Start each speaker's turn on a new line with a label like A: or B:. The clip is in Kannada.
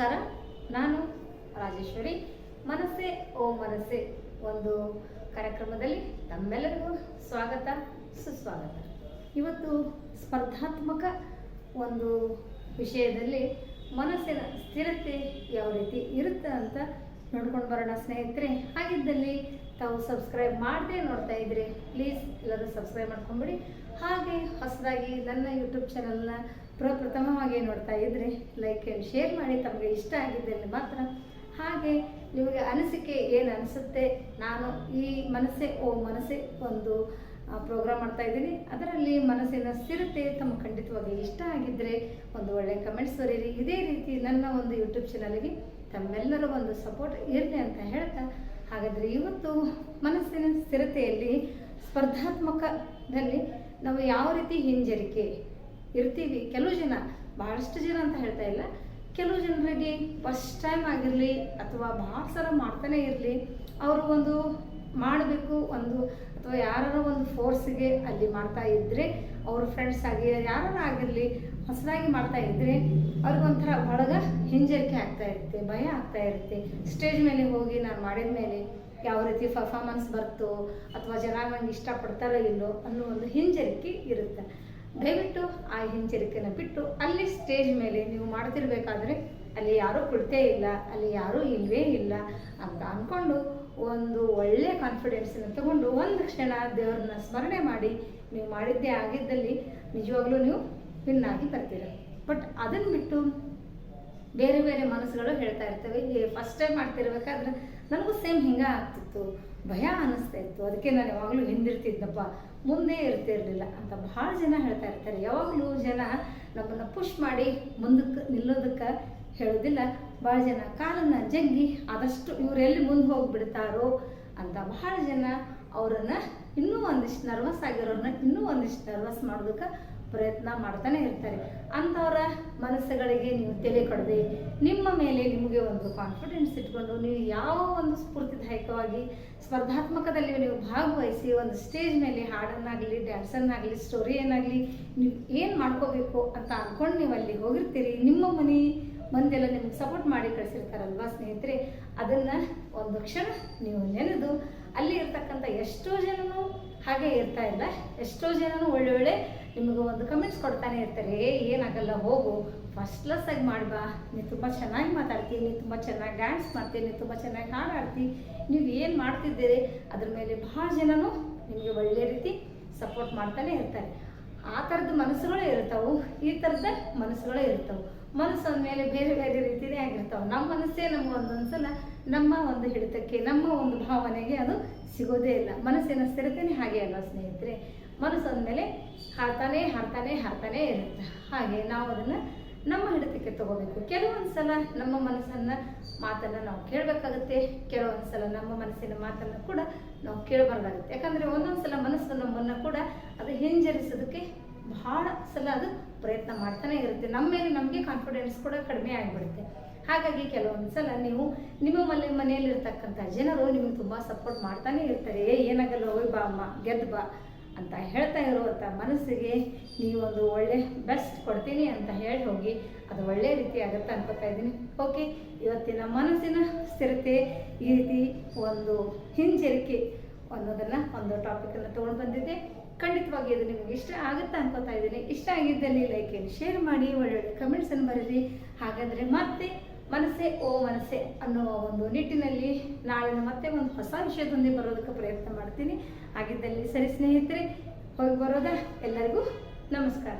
A: ನಮಸ್ಕಾರ. ನಾನು ರಾಜೇಶ್ವರಿ. ಮನಸ್ಸೆ ಓ ಮನಸ್ಸೆ ಒಂದು ಕಾರ್ಯಕ್ರಮದಲ್ಲಿ ತಮ್ಮೆಲ್ಲರಿಗೂ ಸ್ವಾಗತ, ಸುಸ್ವಾಗತ. ಇವತ್ತು ಸ್ಪರ್ಧಾತ್ಮಕ ಒಂದು ವಿಷಯದಲ್ಲಿ ಮನಸ್ಸಿನ ಸ್ಥಿರತೆ ಯಾವ ರೀತಿ ಇರುತ್ತೆ ಅಂತ ನೋಡ್ಕೊಂಡು ಬರೋಣ ಸ್ನೇಹಿತರೆ. ಹಾಗಿದ್ದಲ್ಲಿ ತಾವು ಸಬ್ಸ್ಕ್ರೈಬ್ ಮಾಡದೆ ನೋಡ್ತಾ ಇದ್ರೆ, ಪ್ಲೀಸ್ ಎಲ್ಲರೂ ಸಬ್ಸ್ಕ್ರೈಬ್ ಮಾಡ್ಕೊಂಬಿಡಿ. ಹಾಗೆ ಹೊಸದಾಗಿ ನನ್ನ ಯೂಟ್ಯೂಬ್ ಚಾನಲ್ನ ಪ್ರಪ್ರಥಮವಾಗಿ ನೋಡ್ತಾ ಇದ್ರೆ ಲೈಕ್ ಆ್ಯಂಡ್ ಶೇರ್ ಮಾಡಿ ತಮಗೆ ಇಷ್ಟ ಆಗಿದ್ದಲ್ಲಿ ಮಾತ್ರ. ಹಾಗೆ ನಿಮಗೆ ಅನಿಸಿಕೆ ಏನು ಅನಿಸುತ್ತೆ? ನಾನು ಈ ಮನಸ್ಸೇ, ಓ ಮನಸ್ಸೆ ಒಂದು ಪ್ರೋಗ್ರಾಮ್ ಮಾಡ್ತಾ ಇದ್ದೀನಿ. ಅದರಲ್ಲಿ ಮನಸ್ಸಿನ ಸ್ಥಿರತೆ ತಮ್ಮ ಖಂಡಿತವಾಗಿ ಇಷ್ಟ ಆಗಿದ್ದರೆ ಒಂದು ಒಳ್ಳೆಯ ಕಮೆಂಟ್ಸ್ ಬರೀರಿ. ಇದೇ ರೀತಿ ನನ್ನ ಒಂದು ಯೂಟ್ಯೂಬ್ ಚಾನಲ್ಗೆ ತಮ್ಮೆಲ್ಲರ ಒಂದು ಸಪೋರ್ಟ್ ಇರಲಿ ಅಂತ ಹೇಳ್ತಾ, ಹಾಗಾದರೆ ಇವತ್ತು ಮನಸ್ಸಿನ ಸ್ಥಿರತೆಯಲ್ಲಿ ಸ್ಪರ್ಧಾತ್ಮಕದಲ್ಲಿ ನಾವು ಯಾವ ರೀತಿ ಹಿಂಜರಿಕೆ ಇರ್ತೀವಿ. ಕೆಲವು ಜನ, ಬಹಳಷ್ಟು ಜನ ಅಂತ ಹೇಳ್ತಾ ಇಲ್ಲ. ಕೆಲವು ಜನರಿಗೆ ಫಸ್ಟ್ ಟೈಮ್ ಆಗಿರಲಿ ಅಥವಾ ಭಾಳ ಸಲ ಮಾಡ್ತಾನೆ ಇರಲಿ, ಅವರು ಒಂದು ಮಾಡಬೇಕು, ಒಂದು ಅಥವಾ ಯಾರ ಒಂದು ಫೋರ್ಸಿಗೆ ಅಲ್ಲಿ ಮಾಡ್ತಾ ಇದ್ದರೆ ಅವ್ರ ಫ್ರೆಂಡ್ಸ್ ಆಗಿ ಯಾರು ಆಗಿರಲಿ, ಹೊಸದಾಗಿ ಮಾಡ್ತಾ ಇದ್ದರೆ ಅವ್ರಿಗೊಂಥರ ಒಳಗ ಹಿಂಜರಿಕೆ ಆಗ್ತಾ ಇರುತ್ತೆ, ಭಯ ಆಗ್ತಾ ಇರುತ್ತೆ. ಸ್ಟೇಜ್ ಮೇಲೆ ಹೋಗಿ ನಾನು ಮಾಡಿದ ಮೇಲೆ ಯಾವ ರೀತಿ ಪರ್ಫಾರ್ಮೆನ್ಸ್ ಬರ್ತೋ, ಅಥವಾ ಜನ ನಂಗೆ ಇಷ್ಟಪಡ್ತಾರೋ ಇಲ್ಲೋ ಅನ್ನೋ ಒಂದು ಹಿಂಜರಿಕೆ ಇರುತ್ತೆ. ದಯವಿಟ್ಟು ಆ ಹಿಂಜರಿಕೆನ ಬಿಟ್ಟು ಅಲ್ಲಿ ಸ್ಟೇಜ್ ಮೇಲೆ ನೀವು ಮಾಡ್ತಿರ್ಬೇಕಾದ್ರೆ ಅಲ್ಲಿ ಯಾರೂ ಕೊಡ್ತೇ ಇಲ್ಲ, ಅಲ್ಲಿ ಯಾರೂ ಇಲ್ಲವೇ ಇಲ್ಲ ಅಂತ ಅಂದ್ಕೊಂಡು ಒಂದು ಒಳ್ಳೆಯ ಕಾನ್ಫಿಡೆನ್ಸನ್ನು ತಗೊಂಡು ಒಂದು ಕ್ಷಣ ದೇವರನ್ನ ಸ್ಮರಣೆ ಮಾಡಿ ನೀವು ಮಾಡಿದ್ದೇ ಆಗಿದ್ದಲ್ಲಿ ನಿಜವಾಗ್ಲೂ ನೀವು ಭಿನ್ನಾಗಿ ಬರ್ತೀರ. ಬಟ್ ಅದನ್ನು ಬಿಟ್ಟು ಬೇರೆ ಬೇರೆ ಮನಸ್ಸುಗಳು ಹೇಳ್ತಾ ಇರ್ತವೆ ಫಸ್ಟ್ ಟೈಮ್ ಮಾಡ್ತಿರ್ಬೇಕಾದ್ರೆ ನನಗೂ ಸೇಮ್ ಹಿಂಗೆ ಆಗ್ತಿತ್ತು. ಭಯ ಅನ್ನಿಸ್ತಾ ಇತ್ತು. ಅದಕ್ಕೆ ನಾನು ಯಾವಾಗಲೂ ಹಿಂದಿರ್ತಿದ್ದಪ್ಪ ಮುಂದೆ ಇರ್ತಿರ್ಲಿಲ್ಲ ಅಂತ ಭಾಳ ಜನ ಹೇಳ್ತಾ ಇರ್ತಾರೆ. ಯಾವಾಗಲೂ ಜನ ನಮ್ಮನ್ನು ಪುಷ್ ಮಾಡಿ ಮುಂದಕ್ಕೆ ನಿಲ್ಲೋದಕ್ಕೆ ಹೇಳೋದಿಲ್ಲ. ಭಾಳ ಜನ ಕಾಲನ್ನು ಜಗ್ಗಿ ಆದಷ್ಟು ಇವ್ರು ಎಲ್ಲಿ ಮುಂದೆ ಹೋಗಿಬಿಡ್ತಾರೋ ಅಂತ ಭಾಳ ಜನ ಅವರನ್ನು ಇನ್ನೂ ಒಂದಿಷ್ಟು ನರ್ವಸ್ ಆಗಿರೋರನ್ನ ಇನ್ನೂ ಒಂದಿಷ್ಟು ನರ್ವಸ್ ಮಾಡೋದಕ್ಕೆ ಪ್ರಯತ್ನ ಮಾಡ್ತಾನೆ ಇರ್ತಾರೆ. ಅಂಥವರ ಮನಸ್ಸುಗಳಿಗೆ ನೀವು ತಲೆ ಕೊಡದೆ, ನಿಮ್ಮ ಮೇಲೆ ನಿಮಗೆ ಒಂದು ಕಾನ್ಫಿಡೆನ್ಸ್ ಇಟ್ಕೊಂಡು ನೀವು ಯಾವ ಒಂದು ಸ್ಫೂರ್ತಿದಾಯಕವಾಗಿ ಸ್ಪರ್ಧಾತ್ಮಕದಲ್ಲಿ ನೀವು ಭಾಗವಹಿಸಿ ಒಂದು ಸ್ಟೇಜ್ ಮೇಲೆ ಹಾಡನ್ನಾಗಲಿ ಡ್ಯಾನ್ಸನ್ನಾಗಲಿ ಏನಾಗಲಿ ನೀವು ಏನು ಮಾಡ್ಕೋಬೇಕು ಅಂತ ಅಂದ್ಕೊಂಡು ನೀವು ಅಲ್ಲಿ ಹೋಗಿರ್ತೀರಿ. ನಿಮ್ಮ ಮನೆ ಮಂದೆಲ್ಲ ನಿಮ್ಗೆ ಸಪೋರ್ಟ್ ಮಾಡಿ ಕಳಿಸಿರ್ತಾರಲ್ವಾ ಸ್ನೇಹಿತರೆ? ಅದನ್ನು ಒಂದು ಕ್ಷಣ ನೀವು ನೆನೆದು ಅಲ್ಲಿ ಇರ್ತಕ್ಕಂಥ ಎಷ್ಟೋ ಜನನು ಹಾಗೆ ಇರ್ತಾ ಇಲ್ಲ. ಎಷ್ಟೋ ಜನನು ಒಳ್ಳೆ ಒಳ್ಳೆ ನಿಮಗೆ ಒಂದು ಕಮೆಂಟ್ಸ್ ಕೊಡ್ತಾನೆ ಇರ್ತಾರೆ. ಏ, ಏನಾಗಲ್ಲ, ಹೋಗು. ಫಸ್ಟ್ ಕ್ಲಾಸ್ ಆಗಿ ಮಾಡ್ಬಾ. ನೀನು ತುಂಬ ಚೆನ್ನಾಗಿ ಮಾತಾಡ್ತೀನಿ ನೀನು ತುಂಬ ಚೆನ್ನಾಗಿ ಡ್ಯಾನ್ಸ್ ಮಾಡ್ತೀನಿ ನೀನು ತುಂಬ ಚೆನ್ನಾಗಿ ಹಾಡಾಡ್ತಿ. ನೀವು ಏನು ಮಾಡ್ತಿದ್ದೀರಿ? ಅದ್ರ ಮೇಲೆ ಭಾಳ ಜನನು ನಿಮಗೆ ಒಳ್ಳೆ ರೀತಿ ಸಪೋರ್ಟ್ ಮಾಡ್ತಾನೆ ಇರ್ತಾರೆ. ಆ ಥರದ ಮನಸ್ಸುಗಳೇ ಇರ್ತಾವೆ. ಈ ಥರದ ಮನಸ್ಸುಗಳೇ ಇರ್ತಾವೆ. ಮನಸ್ಸು ಮೇಲೆ ಬೇರೆ ಬೇರೆ ರೀತಿಯೇ ಆಗಿರ್ತಾವೆ. ನಮ್ಮ ಮನಸ್ಸೇ ನಮ್ಗೆ ಒಂದೊಂದ್ಸಲ ನಮ್ಮ ಒಂದು ಹಿಡಿತಕ್ಕೆ, ನಮ್ಮ ಒಂದು ಭಾವನೆಗೆ ಅದು ಸಿಗೋದೇ ಇಲ್ಲ. ಮನಸ್ಸಿನ ಸ್ಥಿರತೆನೇ ಹಾಗೆ ಅಲ್ಲ ಸ್ನೇಹಿತರೆ? ಮನಸ್ಸು ಅಂದಮೇಲೆ ಹಾಡ್ತಾನೆ ಹಾಡ್ತಾನೆ ಹಾಡ್ತಾನೆ ಇರುತ್ತೆ. ಹಾಗೆ ನಾವು ಅದನ್ನು ನಮ್ಮ ಹಿಡಿತಕ್ಕೆ ತಗೋಬೇಕು. ಕೆಲವೊಂದು ಸಲ ನಮ್ಮ ಮನಸ್ಸನ್ನು ಮಾತನ್ನು ನಾವು ಕೇಳಬೇಕಾಗುತ್ತೆ. ಕೆಲವೊಂದು ಸಲ ನಮ್ಮ ಮನಸ್ಸಿನ ಮಾತನ್ನು ಕೂಡ ನಾವು ಕೇಳಬಾರ್ದಾಗುತ್ತೆ. ಯಾಕಂದರೆ ಒಂದೊಂದು ಸಲ ಮನಸ್ಸು ನಮ್ಮನ್ನು ಕೂಡ ಅದು ಹಿಂಜರಿಸೋದಕ್ಕೆ ಬಹಳ ಸಲ ಅದು ಪ್ರಯತ್ನ ಮಾಡ್ತಾನೆ ಇರುತ್ತೆ. ನಮ್ಮ ಮೇಲೆ ನಮಗೆ ಕಾನ್ಫಿಡೆನ್ಸ್ ಕೂಡ ಕಡಿಮೆ ಆಗಿಬಿಡುತ್ತೆ. ಹಾಗಾಗಿ ಕೆಲವೊಂದು ಸಲ ನೀವು ನಿಮ್ಮ ಮನೆ, ಮನೆಯಲ್ಲಿರ್ತಕ್ಕಂಥ ಜನರು ನಿಮಗೆ ತುಂಬ ಸಪೋರ್ಟ್ ಮಾಡ್ತಾನೆ ಇರ್ತಾರೆ. ಏ, ಏನಾಗಲ್ಲ, ಹೋಯ್ ಬಾ ಅಮ್ಮ, ಗೆದ್ದು ಬಾ ಅಂತ ಹೇಳ್ತಾ ಇರುವಂಥ ಮನಸ್ಸಿಗೆ ನೀವೊಂದು ಒಳ್ಳೆ ಬೆಸ್ಟ್ ಕೊಡ್ತೀನಿ ಅಂತ ಹೇಳಿ ಹೋಗಿ ಅದು ಒಳ್ಳೆ ರೀತಿ ಆಗುತ್ತೆ ಅನ್ಕೋತಾ ಇದ್ದೀನಿ. ಓಕೆ ಇವತ್ತಿನ ಮನಸ್ಸಿನ ಸ್ಥಿರತೆ ಈ ರೀತಿ ಒಂದು ಹಿಂಜರಿಕೆ ಅನ್ನೋದನ್ನು ಒಂದು ಟಾಪಿಕನ್ನು ತೊಗೊಂಡು ಬಂದಿದ್ದೆ. ಖಂಡಿತವಾಗಿ ಅದು ನಿಮಗೆ ಇಷ್ಟ ಆಗುತ್ತೆ ಅನ್ಕೋತಾ ಇದ್ದೀನಿ. ಇಷ್ಟ ಆಗಿದ್ದಲ್ಲಿ ಲೈಕ್ ಏನು ಶೇರ್ ಮಾಡಿ, ಒಳ್ಳೊಳ್ಳೆ ಕಮೆಂಟ್ಸನ್ನು ಬರೀರಿ ಹಾಗಾದರೆ ಮತ್ತೆ ಮನಸ್ಸೆ ಓ ಮನಸ್ಸೆ ಅನ್ನೋ ಒಂದು ನಿಟ್ಟಿನಲ್ಲಿ ನಾಳೆ ಮತ್ತೆ ಒಂದು ಹೊಸ ವಿಷಯದೊಂದಿಗೆ ಬರೋದಕ್ಕೆ ಪ್ರಯತ್ನ ಮಾಡ್ತೀನಿ. ಹಾಗಿದ್ದಲ್ಲಿ ಸರಿ ಸ್ನೇಹಿತರೆ, ಹೋಗಿ ಬರೋದ? ಎಲ್ಲರಿಗೂ ನಮಸ್ಕಾರ.